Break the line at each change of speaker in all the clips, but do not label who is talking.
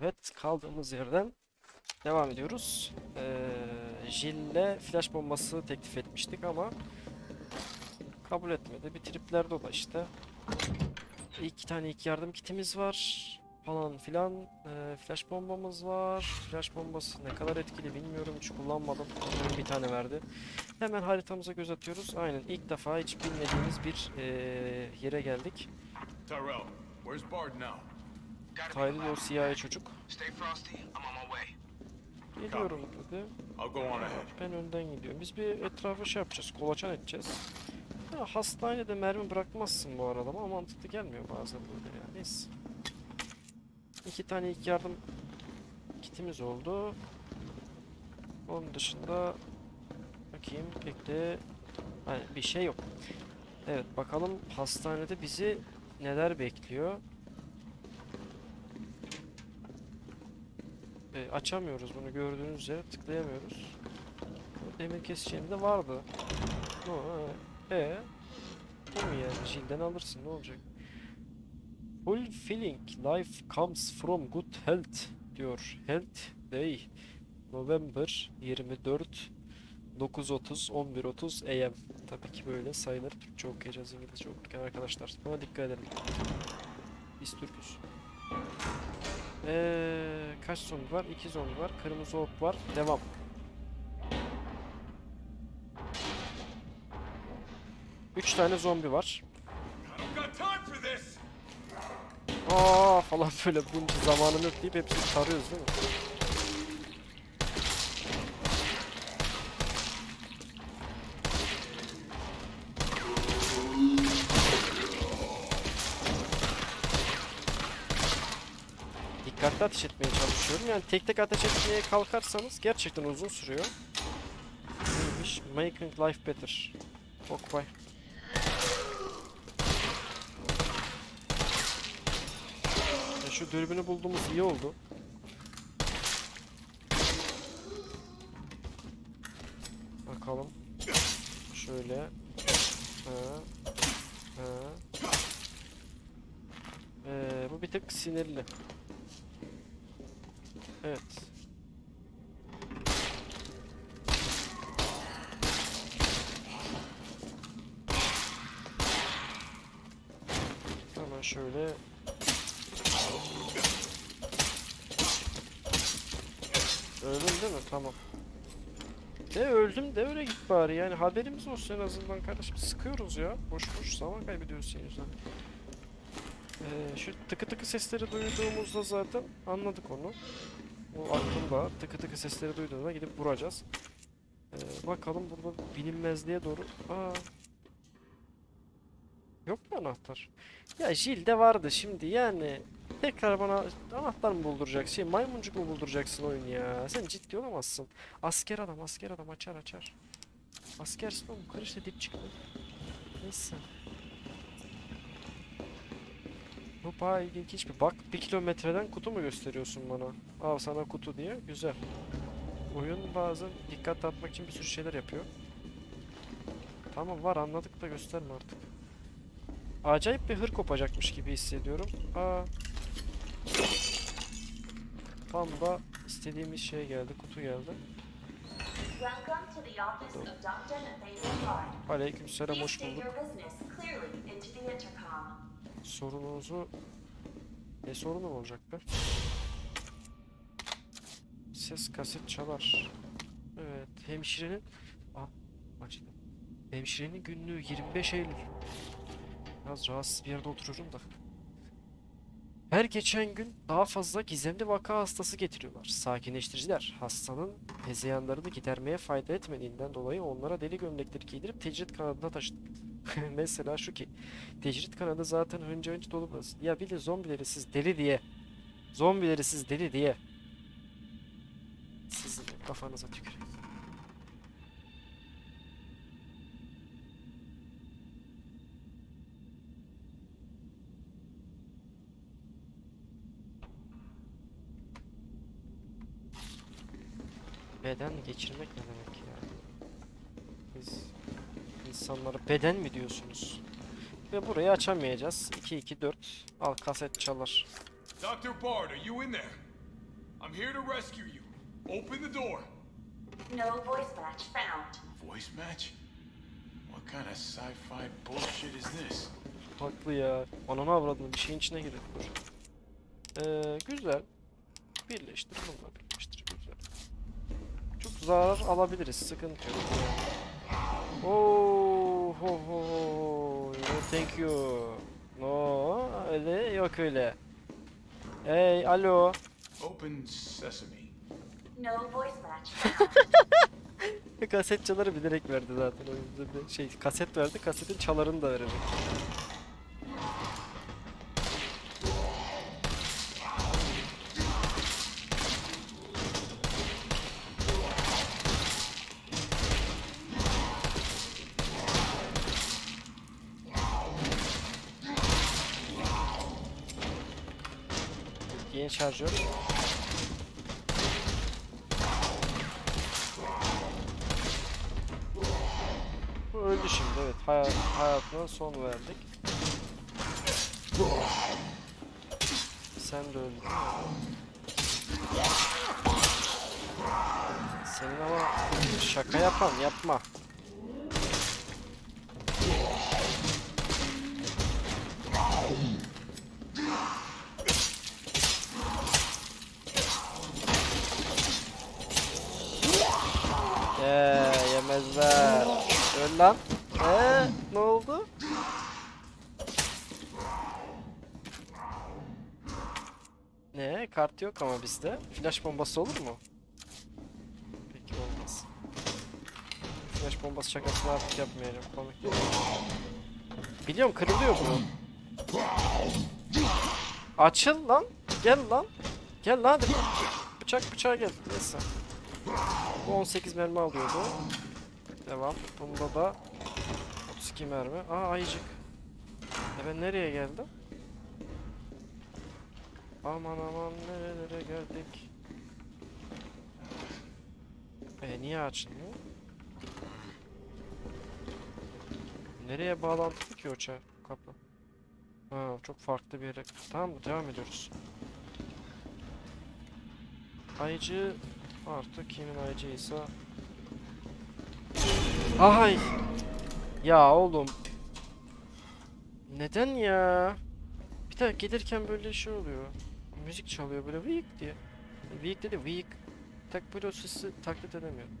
Evet kaldığımız yerden devam ediyoruz. Ee, Jill'le flash bombası teklif etmiştik ama kabul etmedi. Bir da işte. İki tane ilk yardım kitimiz var falan filan. Ee, flash bombamız var. Flash bombası ne kadar etkili bilmiyorum. Hiç kullanmadım. Bir tane verdi. Hemen haritamıza göz atıyoruz. Aynen ilk defa hiç bilmediğimiz bir ee, yere geldik.
Tyrell, where's Bard now?
Tyler de o siyahi çocuk. Geliyorum dedi. Ben önden gidiyorum. Biz bir etrafı şey yapacağız. Kolaçan edeceğiz. Ya hastanede mermi bırakmazsın bu arada ama mantıklı gelmiyor bazen böyle ya. Neyse. İki tane ilk yardım kitimiz oldu. Onun dışında bakayım pek de hani bir şey yok. Evet bakalım hastanede bizi neler bekliyor. E, açamıyoruz bunu gördüğünüz üzere tıklayamıyoruz. Demir keseceğim vardı. No, e, e, bu mu yani? Jilden alırsın ne olacak? Fulfilling life comes from good health diyor. Health Day. November 24 9.30 11.30 AM. Tabii ki böyle sayıları Türkçe okuyacağız İngilizce okurken arkadaşlar. Ama dikkat edelim. Biz Türküz. Ee, kaç zombi var? 2 zombi var. Kırmızı ok var. Devam. Üç tane zombi var. Aa falan böyle bunca zamanım yok hepsini tarıyoruz değil mi? Dikkatli ateş etmeye çalışıyorum. Yani tek tek ateş etmeye kalkarsanız gerçekten uzun sürüyor. Neymiş? Making life better. Occupy. Ya şu dürbünü bulduğumuz iyi oldu. Bakalım. Şöyle. Ha. Ha. Ee, bu bir tık sinirli. Evet. Hemen şöyle Öldüm değil mi? Tamam. De öldüm de öyle git bari yani haberimiz olsun en azından kardeşim sıkıyoruz ya boş boş zaman kaybediyoruz senin yüzünden. Ee, şu tıkı tıkı sesleri duyduğumuzda zaten anladık onu. O aklımda tıkı tıkı sesleri duyduğunda gidip vuracağız. Ee, bakalım burada bilinmezliğe doğru. Aa. Yok mu anahtar? Ya Jill'de vardı şimdi yani Tekrar bana anahtar mı bulduracak şey maymuncuk mu bulduracaksın oyun ya sen ciddi olamazsın asker adam asker adam açar açar askersin oğlum kır işte dip çıktı neyse bu bayağı ilginç bir bak bir kilometreden kutu mu gösteriyorsun bana? Al sana kutu diye. Güzel. Oyun bazen dikkat dağıtmak için bir sürü şeyler yapıyor. Tamam var. Anladık da gösterme artık. Acayip bir hır kopacakmış gibi hissediyorum. Aa. Tam da istediğimiz şey geldi, kutu geldi. Aleykümselam hoş bulduk.
İntercom.
Sorununuzu... Ne sorunum olacak? Ses kaset çalar. Evet, hemşirenin... Ah, açtı. Hemşirenin günlüğü 25 Eylül. Biraz rahatsız bir yerde oturuyorum da. Her geçen gün daha fazla gizemli vaka hastası getiriyorlar. Sakinleştiriciler hastanın hezeyanlarını gidermeye fayda etmediğinden dolayı onlara deli gömlekleri giydirip tecrit kanadına taşıdık. Mesela şu ki tecrit kanadı zaten önce önce dolu burası. Ya bir de zombileri siz deli diye. Zombileri siz deli diye. Sizin kafanıza tüküreyim. Beden geçirmek ne demek ya? Biz insanlara beden mi diyorsunuz? Ve burayı açamayacağız. 2 2 4 al kaset çalar.
Dr. Bard, are you in there? I'm here to rescue you. Open the door.
No voice match found.
Voice match? What kind of sci-fi bullshit is this?
Haklı ya. Ananı avradını bir şeyin içine girdi. Dur. Ee, güzel. Birleştir. Çok zarar alabiliriz. Sıkıntı yok. Oh, ho, ho. No, thank you. No, öyle yok öyle. Hey, alo.
Open sesame.
No voice match found.
Kaset çaları bilerek verdi zaten o yüzden de şey kaset verdi kasetin çalarını da verecek. Yeni şarjör. Bu öldü şimdi evet. Hayat, hayatına son verdik. Sen de öldün. Senin ama şaka yapan yapma. Eee yemezler. Öl lan. Eee ne oldu? Ne? Kart yok ama bizde. Flash bombası olur mu? Peki olmaz. Flash bombası şakasını artık yapmayacağım. Komik değil. Biliyorum kırılıyor bu. Açıl lan. Gel lan. Gel lan hadi. Bıçak bıçağa gel. Neyse. Bu 18 mermi alıyordu. Devam. Bunda da 32 mermi. Aa ayıcık. E ben nereye geldim? Aman aman nerelere geldik. E niye açılmıyor? Nereye bağlantılı ki o ça- kapı? Ha çok farklı bir yere. Tamam devam ediyoruz. Ayıcı artık kimin ayıcıysa Ay. Ya oğlum. Neden ya? Bir de gelirken böyle şey oluyor. Müzik çalıyor böyle weak diye. Weak dedi weak. Tak böyle o sesi taklit edemiyorum.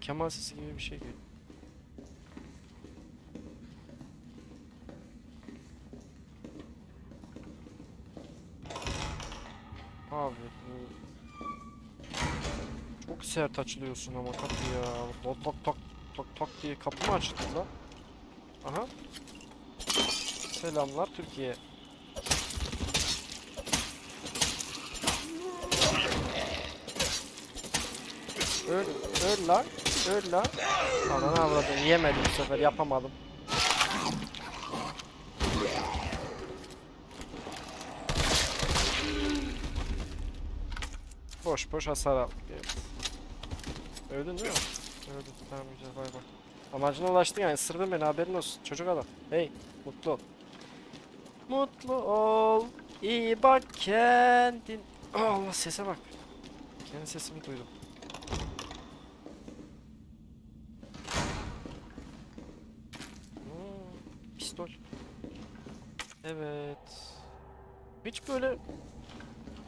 Kemal sesi gibi bir şey geliyor. Abi bu sert açılıyorsun ama kapı ya. Tok tok tok tok tok diye kapı mı açıldı lan? Aha. Selamlar Türkiye. Öl, öl lan, öl lan. Ananı avradım, yemedim bu sefer, yapamadım. Boş boş hasar aldık. Öldün değil mi? Öldüm. Tamam güzel bay bay. Amacına ulaştın yani ısırdın beni haberin olsun çocuk adam. Hey mutlu ol. Mutlu ol. iyi bak kendin. Allah sese bak. Kendi sesimi duydum. Hmm, pistol. Evet. Hiç böyle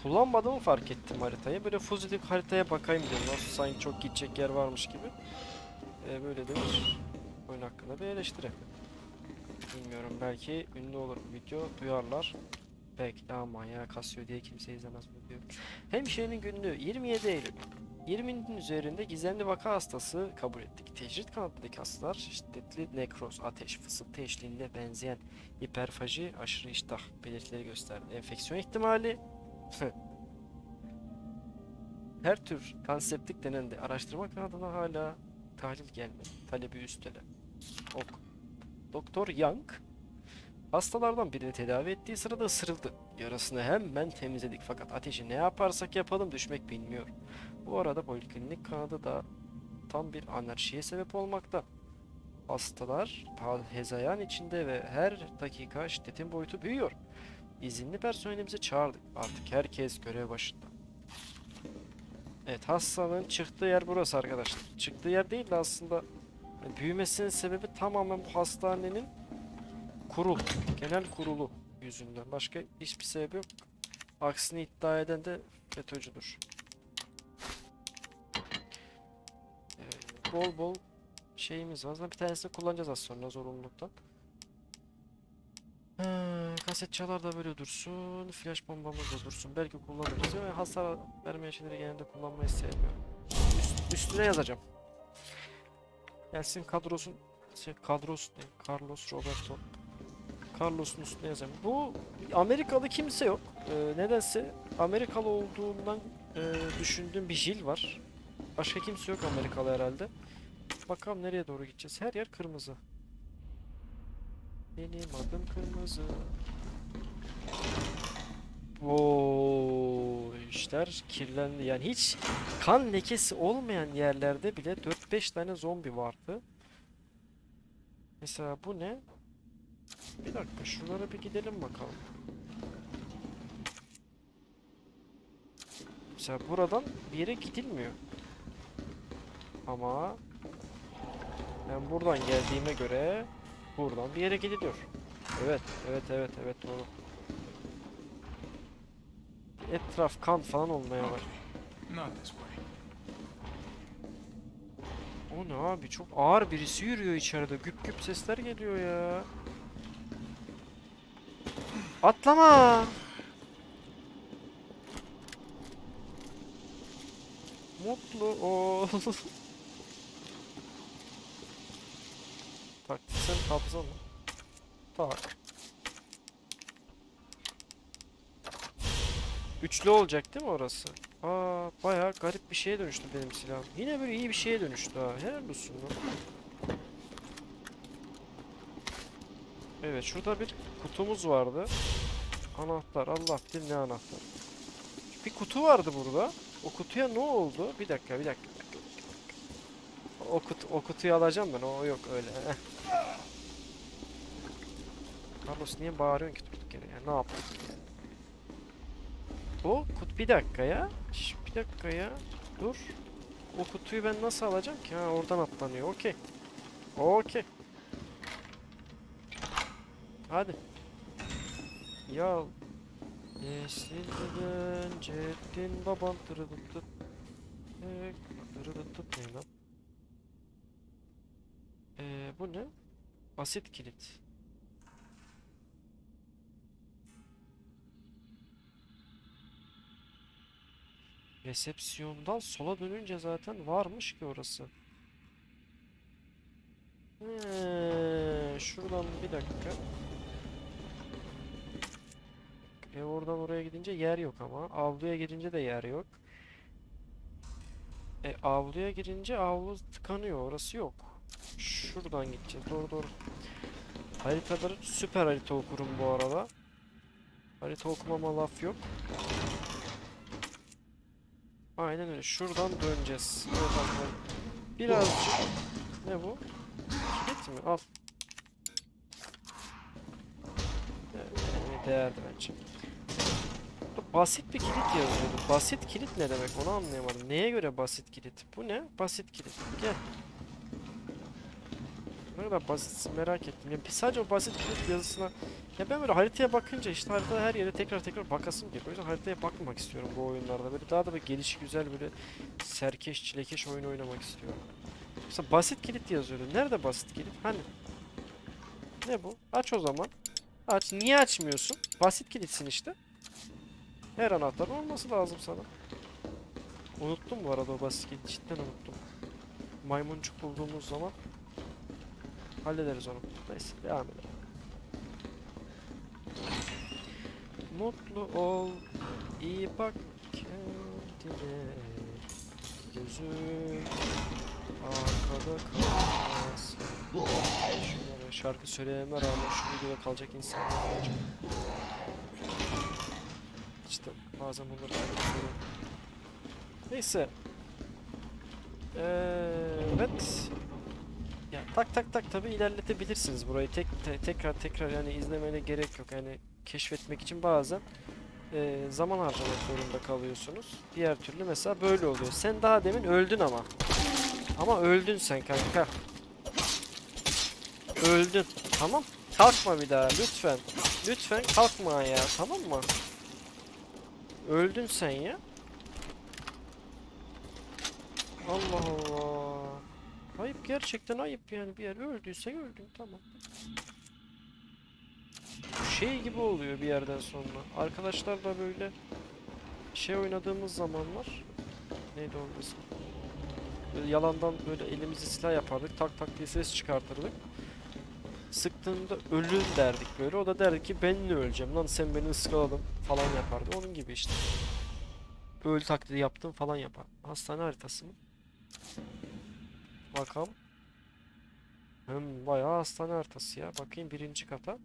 kullanmadığımı fark ettim haritayı. Böyle fuzilik haritaya bakayım dedim. Nasıl sanki çok gidecek yer varmış gibi. Ee, böyle de oyun hakkında bir eleştiri. Bilmiyorum belki ünlü olur bu video duyarlar. Belki aman ya kasıyor diye kimse izlemez bu videoyu. Hemşirenin günlüğü 27 Eylül. 20'nin üzerinde gizemli vaka hastası kabul ettik. Tecrit kanadındaki hastalar şiddetli nekroz, ateş, fısıltı eşliğinde benzeyen hiperfaji, aşırı iştah belirtileri gösterdi. Enfeksiyon ihtimali her tür kanseptik denendi. Araştırma kanadına hala tahlil gelmedi. Talebi üstele. Ok. Doktor Young hastalardan birini tedavi ettiği sırada ısırıldı. Yarasını hemen temizledik fakat ateşi ne yaparsak yapalım düşmek bilmiyor. Bu arada poliklinik kanadı da tam bir anarşiye sebep olmakta. Hastalar hezayan içinde ve her dakika şiddetin boyutu büyüyor. İzinli personelimizi çağırdık. Artık herkes görev başında. Evet hastalığın çıktığı yer burası arkadaşlar. Çıktığı yer değil de aslında büyümesinin sebebi tamamen bu hastanenin kurul, genel kurulu yüzünden. Başka hiçbir sebebi yok. Aksini iddia eden de FETÖ'cüdür. Evet, bol bol şeyimiz var. Zaten bir tanesini kullanacağız az sonra zorunluluktan. Ha, kaset çalar da böyle dursun. Flash bombamız da dursun. Belki kullanırız. Ya hasar vermeyen şeyleri genelde kullanmayı sevmiyorum. Üst- üstüne yazacağım. Gelsin kadrosun şey, kadros ne? Carlos Roberto. Carlos'un üstüne yazacağım. Bu Amerikalı kimse yok. Ee, nedense Amerikalı olduğundan e, düşündüğüm bir Jill var. Başka kimse yok Amerikalı herhalde. Bakalım nereye doğru gideceğiz. Her yer kırmızı. Benim adım kırmızı. Oo, işler kirlendi. Yani hiç kan lekesi olmayan yerlerde bile 4-5 tane zombi vardı. Mesela bu ne? Bir dakika şuralara bir gidelim bakalım. Mesela buradan bir yere gidilmiyor. Ama ben buradan geldiğime göre buradan bir yere gidiliyor. Evet, evet, evet, evet doğru. Etraf kan falan olmaya var. O ne abi çok ağır birisi yürüyor içeride. Güp güp sesler geliyor ya. Atlama. Mutlu ol. Kabza mı? Tak. Üçlü olacak değil mi orası? Aa bayağı garip bir şeye dönüştü benim silahım. Yine böyle iyi bir şeye dönüştü ha. Helal olsun lan. Evet şurada bir kutumuz vardı. Anahtar Allah bilir ne anahtar. Bir kutu vardı burada. O kutuya ne oldu? Bir dakika, bir dakika. O, kutu, o kutuyu alacağım ben. O yok öyle. Carlos niye bağırıyorsun ki durduk yere ya? Ne yaptın? O kut bir dakika ya. Şş, bir dakika ya. Dur. O kutuyu ben nasıl alacağım ki? Ha oradan atlanıyor. Okey. Okey. Hadi. Ya Neslin ceddin baban tırıdıtıt Ee, tırıdıtıt ne lan? Ee, bu ne? Basit kilit. Resepsiyondan sola dönünce zaten varmış ki orası. Ee, şuradan bir dakika. E oradan oraya gidince yer yok ama. Avluya girince de yer yok. E avluya girince avlu tıkanıyor. Orası yok. Şuradan gideceğiz. Doğru doğru. Haritaları süper harita okurum bu arada. Harita okumama laf yok. Aynen öyle. Şuradan döneceğiz. Arkadaşlar. Birazcık. Ne bu? Kilit mi? Al. Evet, yani değerli bence. Basit bir kilit yazıyordu. Basit kilit ne demek onu anlayamadım. Neye göre basit kilit? Bu ne? Basit kilit. Gel. Kadar basit merak ettim. Ya sadece o basit kilit yazısına ya ben böyle haritaya bakınca işte haritada her yere tekrar tekrar bakasım geliyor. O yüzden haritaya bakmamak istiyorum bu oyunlarda. Böyle daha da böyle geliş güzel böyle serkeş çilekeş oyun oynamak istiyorum. Mesela basit kilit yazıyordu. Nerede basit kilit? Hani? Ne bu? Aç o zaman. Aç. Niye açmıyorsun? Basit kilitsin işte. Her anahtar olması lazım sana. Unuttum bu arada o basit kilit. Cidden unuttum. Maymuncuk bulduğumuz zaman hallederiz onu. Neyse devam edelim. Mutlu ol, iyi bak kendine. Gözün arkada kalmaz. Şunlara şarkı söyleyeme rağmen şu videoda kalacak insanlar var. İşte bazen bunları kaybediyorum. Neyse. Evet. Tak tak tak tabi ilerletebilirsiniz burayı. Tek te- tekrar tekrar yani izlemene gerek yok. Yani keşfetmek için bazen e, zaman harcamak zorunda kalıyorsunuz. Diğer türlü mesela böyle oluyor. Sen daha demin öldün ama. Ama öldün sen kanka. Öldün. Tamam. Kalkma bir daha lütfen. Lütfen kalkma ya tamam mı? Öldün sen ya. Allah Allah. Ayıp gerçekten ayıp yani bir yer öldüysen öldün tamam. Şey gibi oluyor bir yerden sonra. Arkadaşlarla böyle şey oynadığımız zamanlar neydi o ismi? Böyle yalandan böyle elimizi silah yapardık. Tak tak diye ses çıkartırdık. Sıktığında ölüm derdik böyle. O da derdi ki ben ne öleceğim lan sen beni ıskaladın falan yapardı. Onun gibi işte. Öl taklidi yaptım falan yapar. Hastane haritası mı? Bakalım. Hmm, bayağı hastane haritası ya. Bakayım birinci kata.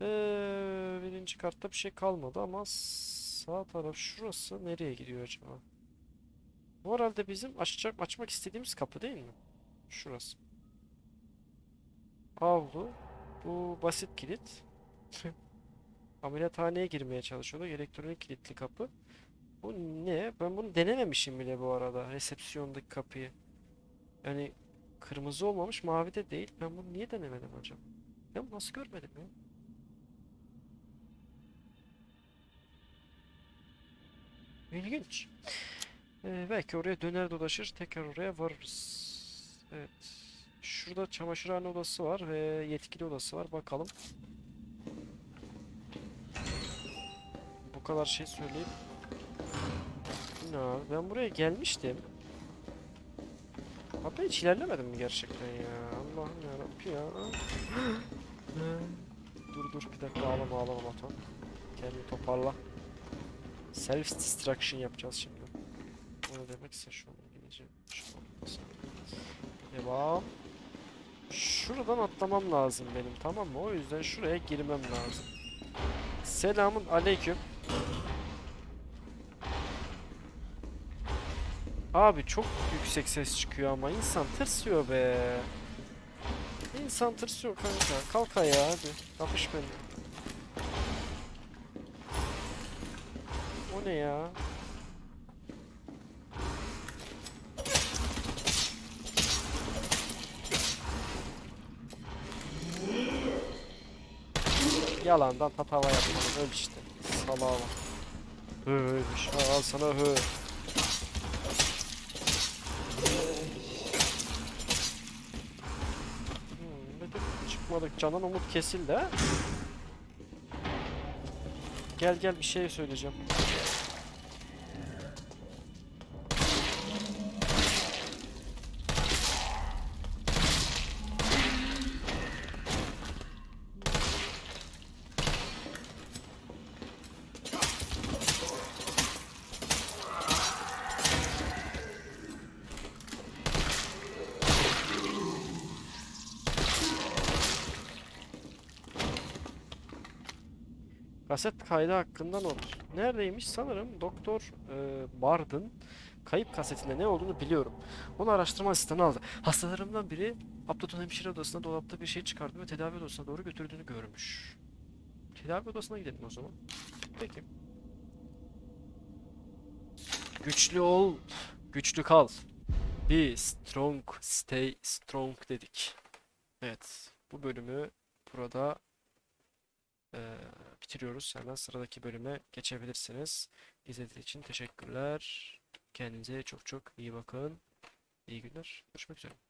Ee, birinci katta bir şey kalmadı ama sağ taraf şurası nereye gidiyor acaba? Bu herhalde bizim açacak açmak istediğimiz kapı değil mi? Şurası. Avlu. Bu basit kilit. Ameliyathaneye girmeye çalışıyordu. Elektronik kilitli kapı. Bu ne? Ben bunu denememişim bile bu arada. Resepsiyondaki kapıyı. Yani kırmızı olmamış, mavi de değil. Ben bunu niye denemedim acaba? Ben nasıl görmedim ya? İlginç. Ee, belki oraya döner dolaşır, tekrar oraya varırız. Evet. Şurada çamaşırhane odası var ve yetkili odası var. Bakalım. Bu kadar şey söyleyip ne? Ben buraya gelmiştim. Abi hiç ilerlemedim mi gerçekten ya? Allah'ım yarabbim ya. Dur dur bir dakika ağlama ağlama Batuhan. Kendini toparla. Self destruction yapacağız şimdi. O ne demekse şu an olmasın. Devam. Şuradan atlamam lazım benim tamam mı? O yüzden şuraya girmem lazım. Selamun aleyküm. Abi çok yüksek ses çıkıyor ama insan tırsıyor be. İnsan tırsıyor kanka. Kalk ayağa hadi. Kapış benimle. O ne ya? Yalandan tatava yapmanın öl işte. Salağa bak. Hı ölmüş. Al sana hı. Hmm, bir de çıkmadık canın umut kesildi. Gel gel bir şey söyleyeceğim. Kaydı hakkında not. Neredeymiş? Sanırım Doktor e, Bard'ın kayıp kasetinde ne olduğunu biliyorum. Onu araştırma asistanı aldı. Hastalarımdan biri Abdut'un hemşire odasında dolapta bir şey çıkardı ve tedavi odasına doğru götürdüğünü görmüş. Tedavi odasına gidelim o zaman. Peki. Güçlü ol, güçlü kal. Be strong, stay strong dedik. Evet, bu bölümü burada eee, bitiriyoruz. Hemen sıradaki bölüme geçebilirsiniz. İzlediğiniz için teşekkürler. Kendinize çok çok iyi bakın. İyi günler. Görüşmek üzere.